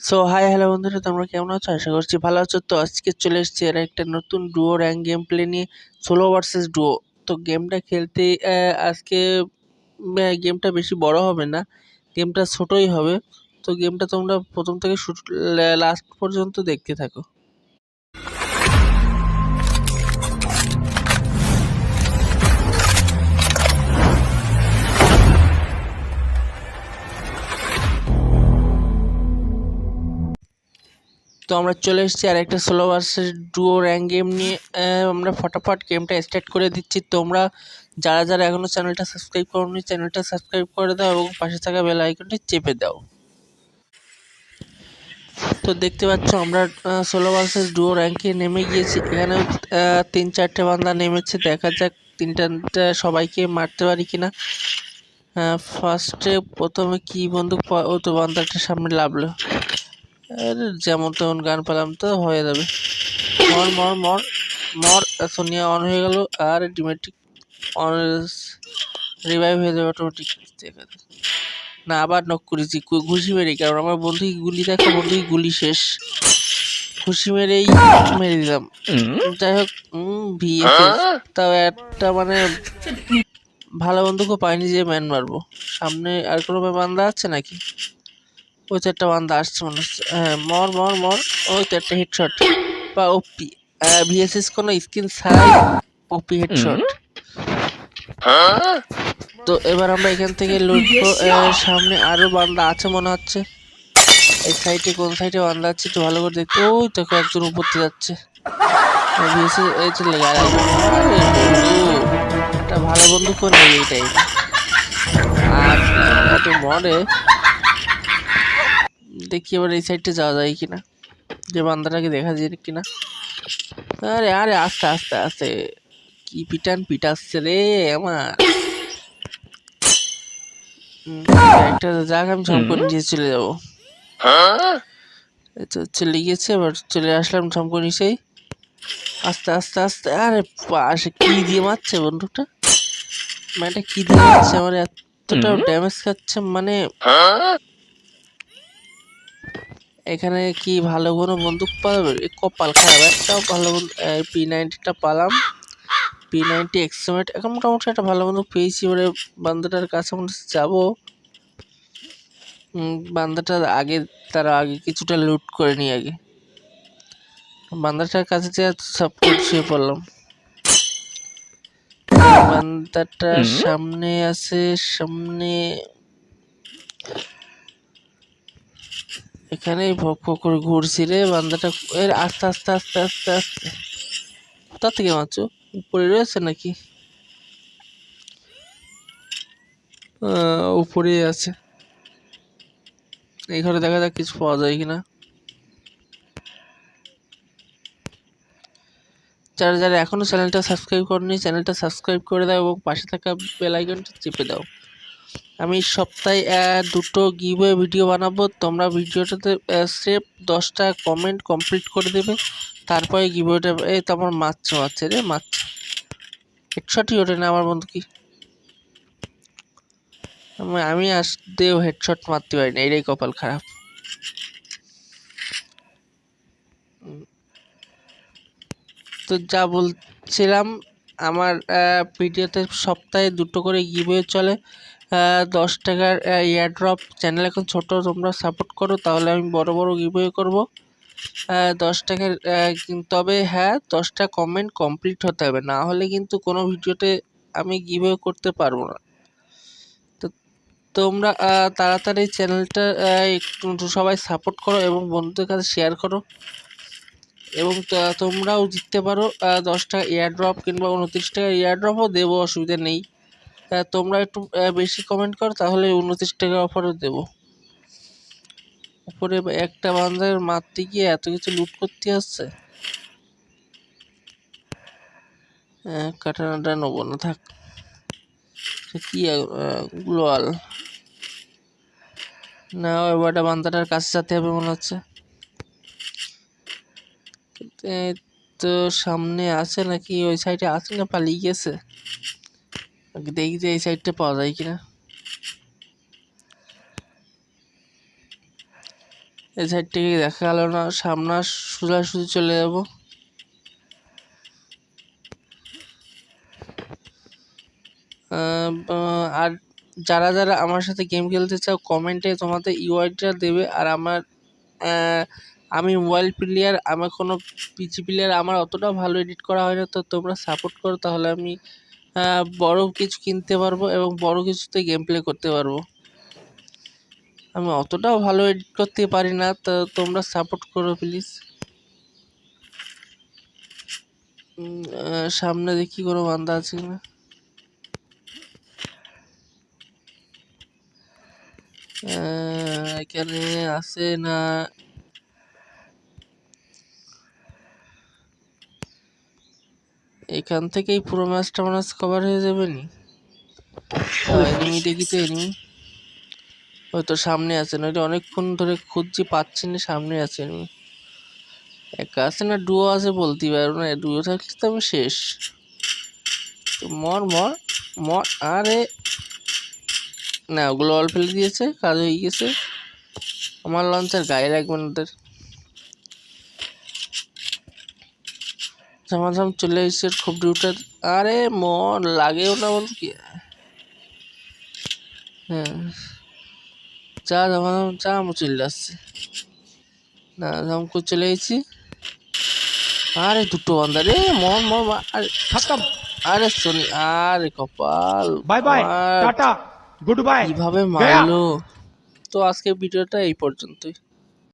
So hi hello বন্ধুরা, তোমরা কেমন আছো? আশা করছি ভালো আছো। তো আজকে চলে এসেছি আর একটা নতুন ডুও র্যাঙ্ক গেম প্লে নিয়ে সোলো ভার্সেস ডুও তো গেমটা খেলতে আজকে গেমটা বেশি বড় হবে না গেমটা ছোটোই হবে। তো গেমটা তোমরা প্রথম থেকে লাস্ট পর্যন্ত দেখতে থাকো। তো আমরা চলে এসেছি আর একটা solo versus duo rank game নিয়ে আমরা ফটাফট গেমটা স্টার্ট করে দিচ্ছি। তোমরা যারা যারা এখনও চ্যানেলটা সাবস্ক্রাইব করোনি চ্যানেলটা সাবস্ক্রাইব করে দাও এবং পাশে থাকা বেল আইকনটি চেপে দাও। তো দেখতে পাচ্ছ আমরা সোলো ভার্সেস ডুও র্যাঙ্কে নেমে গিয়েছি। এখানে আহ, তিন চারটে বান্দা নেমেছে। দেখা যাক তিনটা সবাইকে মারতে পারি কিনা। ফার্স্টে প্রথমে কি বন্দুক ও তো বান্দাটার সামনে লাভলো। যেমন তেমন গান পেলাম তো হয়ে যাবে। মর মর মর মর সোনিয়া অন হয়ে গেল আর ডিমেটিক অন রিভাইভ হয়ে যাবে অটোমেটিক দেখা। না আবার নক করেছি ঘুষি মেরে কারণ আমার বন্ধু গুলি দেখো বন্ধু গুলি শেষ। ঘুষি মেরেই মেরে দিলাম। যাই হোক তাও একটা মানে ভালো বন্ধুকে পাইনি যে ম্যান মারবো। সামনে আর কোনো বান্দা আছে নাকি? ওই তো একটা বান্দা আসছে মনে হচ্ছে। হ্যাঁ মর মর মর। ওই তো একটা হেডশট বা ওপি ভিএসএস কোনো স্কিন ছাড়াই ওপি হেডশট তো এবার আমরা এখান থেকে লুটবো। সামনে আরও বান্দা আছে মনে হচ্ছে। এই সাইডে কোন সাইডে বান্দা আছে একটু ভালো করে দেখতে। ওই তো একজন উপর দিয়ে যাচ্ছে। ভিএসএস এই চলে গেল একটা ভালো বন্ধু করে এই আর মরে। দেখি এবার এই সাইডটা যাওয়া যায় কিনা? যে বান্দাটাকে দেখা যায় কিনা? আরে আরে আস্তে আস্তে আস্তে। কি পিটান পিটাচ্ছে রে আমার। একটা যাক আমি ঝম করে নিচে চলে যাব। তো চলে গিয়েছে এবার চলে আসলাম ঝম করে নিচেই। আস্তে আস্তে আস্তে আরে পাশে কি দিয়ে মারছে বন্ধুটা মানে কি দিয়ে মারছে? আমার এতটা ড্যামেজ খাচ্ছে মানে এখানে কি ভালো কোনো বন্দুক পাবে? কপাল খারাপ। একটাও ভালো পি নাইনটিটা পালাম। পি নাইনটি এক্সমেট এখন মোটামুটি একটা ভালো বন্দুক পেয়েছি। এবারে বান্দাটার কাছে যাব। বান্দাটার আগে তার আগে কিছুটা লুট করে নিই আগে। বান্দাটার কাছে যে সব শুয়ে পড়লাম। বান্দাটার সামনে আছে সামনে এখানে ভক ভক করে ঘুরছি রে বান্দাটা। এর আস্তে আস্তে আস্তে আস্তে আস্তে। কোথা থেকে মারছো? উপরে রয়েছে নাকি? উপরে আছে। এই ঘরে দেখা যাক কিছু পাওয়া যায় কিনা। যারা যারা এখনও চ্যানেলটা সাবস্ক্রাইব করেনি, চ্যানেলটা সাবস্ক্রাইব করে দাও এবং পাশে থাকা বেল আইকনটা চেপে দাও। আমি সপ্তাহে দুটো গিভওয়ে ভিডিও বানাবো। তোমরা ভিডিওটাতে স্রেফ দশটা কমেন্ট কমপ্লিট করে দেবে। তারপরে গিভওয়েটা এই তো আমার মাছ মারছে রে, মাছ। হেডশটই ওঠে না আমার বন্ধু কি? আমি আমি আসতেও হেডশট মারতে পারি না, এটাই কপাল খারাপ। তো যা বলছিলাম, আমার ভিডিওতে সপ্তাহে দুটো করে গিভওয়ে চলে। দশ টাকার এয়ারড্রপ চ্যানেল এখন ছোট তোমরা সাপোর্ট করো তাহলে আমি বড় বড় গিভওয়ে করব। দশ টাকার তবে হ্যাঁ দশটা কমেন্ট কমপ্লিট হতে হবে না হলে কিন্তু কোনো ভিডিওতে আমি গিভওয়ে করতে পারব না। তো তোমরা তাড়াতাড়ি চ্যানেলটা একটু সবাই সাপোর্ট করো এবং বন্ধুদের কাছে শেয়ার করো। এবং তোমরাও জিততে পারো আহ, দশ টাকা এয়ারড্রপ কিংবা উনত্রিশ টাকা এয়ারড্রপও দেবো অসুবিধা নেই। তোমরা একটু বেশি কমেন্ট করো, তাহলে উনত্রিশ টাকা অফারও দেবো। উপরে একটা বান্দার মারতে গিয়ে এত কিছু লুট করতে আসছে? কাটানাটা নেব না, থাক। কি গ্লোয়াল না ওই বড়টা বান্দাটার কাছে যেতে হবে মনে হচ্ছে। তো সামনে আছে নাকি? ওই সাইডে আছে না পালিয়ে গেছে? দেখি যে এই সাইডটা পাওয়া যায় কিনা। এই সাইড থেকে দেখা গেল না, সামনে সোজাসুজি চলে যাব। আর যারা যারা আমার সাথে গেম খেলতে চাও কমেন্টে তোমাদের ইউআইডিটা দেবে। আর আমার আমি মোবাইল প্লেয়ার আমার কোনো পিসি প্লেয়ার আমার অতটা ভালো এডিট করা হয় না। তো তোমরা সাপোর্ট করো, তাহলে আমি বড় কিছু কিনতে পারব এবং বড় কিছুতে গেম প্লে করতে পারব। আমি অতটাও ভালো এডিট করতে পারি না তো তোমরা সাপোর্ট করো প্লিজ সামনে দেখি কোনো বান্দা আছে আহ, এখানে আছে না এখান থেকেই পুরো ম্যাচটা মনে কভার হয়ে যাবে নি। দেখি তো এনিমি ওই তো সামনে আছে, নইলে অনেকক্ষণ ধরে খুঁজছি, পাচ্ছি না, সামনে আছে এনিমি একা আছে না ডুয়ো আছে বলতে পারব না ডুয়ো থাকলে তো আমি শেষ। তো মর মর মর, আরে। না, ওগুলো অল ফেলে দিয়েছে, কাজ হয়ে গেছে। আমার লঞ্চার গায়ে রাখবেন ওদের। ঝামাঝাম চলে এসেছে খুব ডিউটা আরে মন লাগেও না বল কি? হ্যাঁ। যা ঝামাঝাম যা আমি চলে আসছি। না ঝাম করে চলে এসেছি। আরে দুটো বান্ধা রে মন মন আরে খতম। আরে সরি আরে কপাল bye bye tata goodbye. কীভাবে মারলো? তো আজকে ভিডিওটা এই পর্যন্তই।